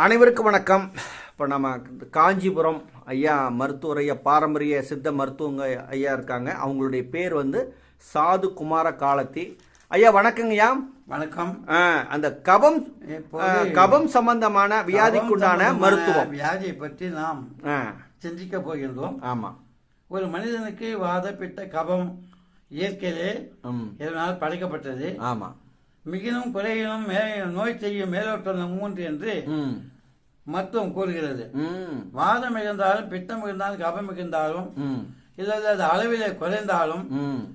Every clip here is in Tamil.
அனைவருக்கும் வணக்கம். இப்போ நம்ம காஞ்சிபுரம் ஐயா மருத்துவர் ஐயா பாரம்பரிய சித்த மருத்துவங்க ஐயா இருக்காங்க. அவங்களுடைய பேர் வந்து சாது குமார காலத்தி. ஐயா வணக்கங்க ஐயா வணக்கம் அந்த கபம் கபம் சம்பந்தமான வியாதிக்குண்டான மருத்துவம். வியாதியை பற்றி நாம் சிந்திக்க போகின்றோம். ஆமாம் ஒரு மனிதனுக்கு வாத பித்த கபம் இயற்கையிலே இதனால் படைக்கப்பட்டது? ஆமாம் மிகினும் குறையினும் மே நோய் செய்யும் மேலோட்டம் மூன்று என்று மருத்துவம் கூறுகிறது. வாதம் மிகுந்தாலும் பித்தம் மிகுந்தாலும் கபம் மிகுந்தாலும் ம். இல்லை அது அளவிலே குறைந்தாலும்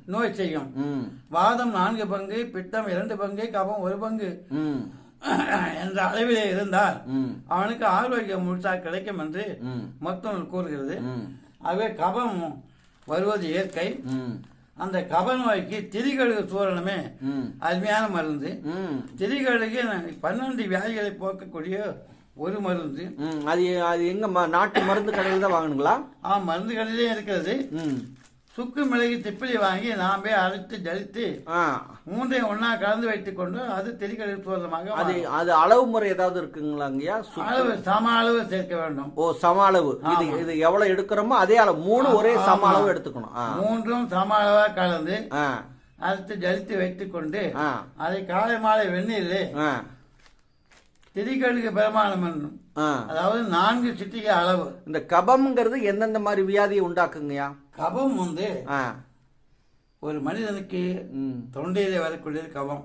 நோய் செய்யும். வாதம் நான்கு பங்கு பித்தம் இரண்டு பங்கு கபம் ஒரு பங்கு என்ற அளவிலே இருந்தால் அவனுக்கு ஆரோக்கியம் முழுசாக கிடைக்கும் என்று ம். மருத்துவம் கூறுகிறது. ஆகவே கபம் வருவது இயற்கை. அந்த கப நோய்க்கு திரிகழுகு சூரணமே அருமையான மருந்து. திரிகழுகு பன்னெண்டு வியாதிகளை போக்கக்கூடிய ஒரு மருந்து. அது அது எங்க நாட்டு மருந்து கடையில் தான் வாங்கணுங்களா? ஆ மருந்துகளிலே இருக்கிறது. ம். சுக்கு மிளகு திப்பிலி வாங்கி நாமே அரைத்து ஜலித்து மூன்றையும் ஒண்ணா கலந்து வைத்துக் கொண்டு அது திரிகழுகு சூரணமாக அது அது அளவு முறை ஏதாவது இருக்குங்களாங்கய்யா? சு- அளவு சம அளவு சேர்க்க வேண்டும். ஓ சம அளவு. இது இது எவ்வளவு எடுக்கிறோமோ அதே அளவு. மூணு ஒரே சம அளவு எடுத்துக்கணும். மூன்றும் சம அளவாக கலந்து ஆ. அரைத்து ஜலித்து வைத்துக் கொண்டு அதை காலை மாலை வெந்நீரிலே திரிகழுகு பிரமாணம் என்னும். அதாவது நான்கு சிட்டிகை அளவு. இந்த கபம்ங்கிறது எந்தெந்த மாதிரி வியாதியை உண்டாக்குங்கய்யா? கபம் வந்து ஒரு மனிதனுக்கு தொண்டையிலே வரக்கூடியது கபம்.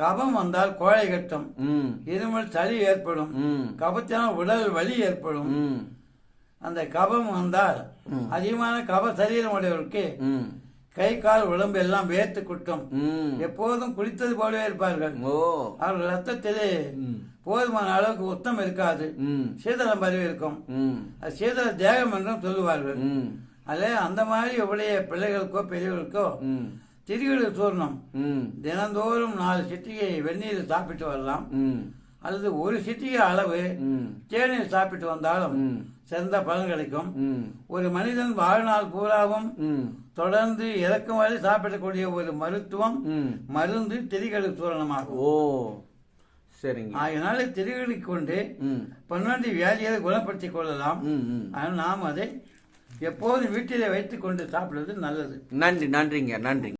கபம் வந்தால் கோழை கட்டம். இருமல் சளி ஏற்படும். கபத்தினால் உடல் வலி ஏற்படும். அந்த கபம் வந்தால். அதிகமான கப சரீரம் உடையவருக்கு கை கால் உடம்பு எல்லாம் வேர்த்து குட்டும். எப்போதும் குளித்தது போலவே இருப்பார்கள். ஓ. அவர்கள் ரத்தத்திலே போதுமான அளவுக்கு உத்தம் இருக்காது. ம். சீதளம் பரவி இருக்கும். அது சீதள தேகம் என்றும் சொல்லுவார்கள். அதே அந்த மாதிரி உடைய பிள்ளைகளுக்கோ பெரியவர்களுக்கோ திரிகடு சூர்ணம். தினந்தோறும் நாலு சிட்டிகை வெந்நீர் சாப்பிட்டு வரலாம். ம். அல்லது ஒரு சிட்டிகை அளவு தேநீர் சாப்பிட்டு வந்தாலும் சிறந்த பலன் கிடைக்கும். ஒரு மனிதன் வாழ்நாள் பூராவும் தொடர்ந்து இறக்கும் வரை சாப்பிடக்கூடிய ஒரு மருத்துவம் மருந்து திரிகடு சூரணமாகும். ஓ சரிங்க. ஆகினால திரிகளை கொண்டு பன்னெண்டு வியாதிகளை குணப்படுத்திக் கொள்ளலாம். ஆனால் நாம் அதை எப்போதும் வீட்டிலே வைத்துக் கொண்டு சாப்பிடுவது நல்லது. நன்றி நன்றிங்க நன்றி